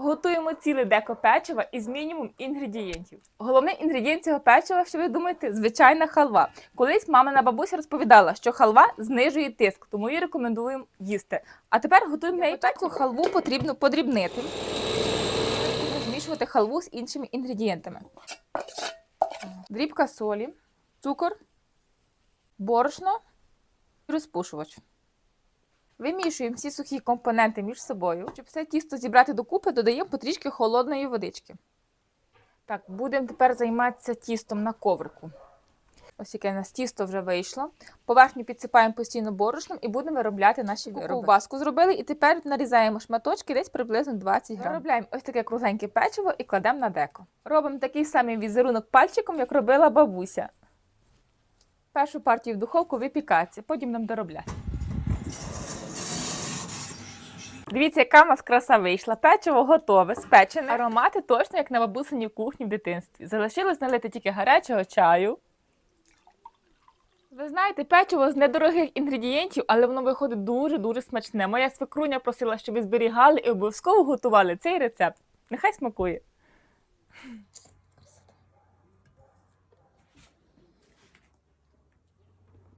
Готуємо ціле деко печива із мінімум інгредієнтів. Головний інгредієнт цього печива, що ви думаєте, звичайна халва. Колись мамина бабуся розповідала, що халва знижує тиск, тому її рекомендуємо їсти. А тепер готуємо неї печку. Халву потрібно подрібнити. Змішувати халву з іншими інгредієнтами. Дрібка солі, цукор, борошно і розпушувач. Вимішуємо всі сухі компоненти між собою. Щоб все тісто зібрати докупи, додаємо потрішки холодної водички. Так, будемо тепер займатися тістом на коврику. Ось яке у нас тісто вже вийшло. Поверхню підсипаємо постійно борошном і будемо виробляти наші вироби. Ковбаску зробили і тепер нарізаємо шматочки десь приблизно 20 грам. Виробляємо ось таке кругленьке печиво і кладемо на деко. Робимо такий самий візерунок пальчиком, як робила бабуся. Першу партію в духовку випікається, потім нам доробляти. Дивіться, яка в нас краса вийшла. Печиво готове, спечене. Аромати точно як на бабусині в кухні в дитинстві. Залишилось налити тільки гарячого чаю. Ви знаєте, печиво з недорогих інгредієнтів, але воно виходить дуже-дуже смачне. Моя свекруня просила, щоб ви зберігали і обов'язково готували цей рецепт. Нехай смакує.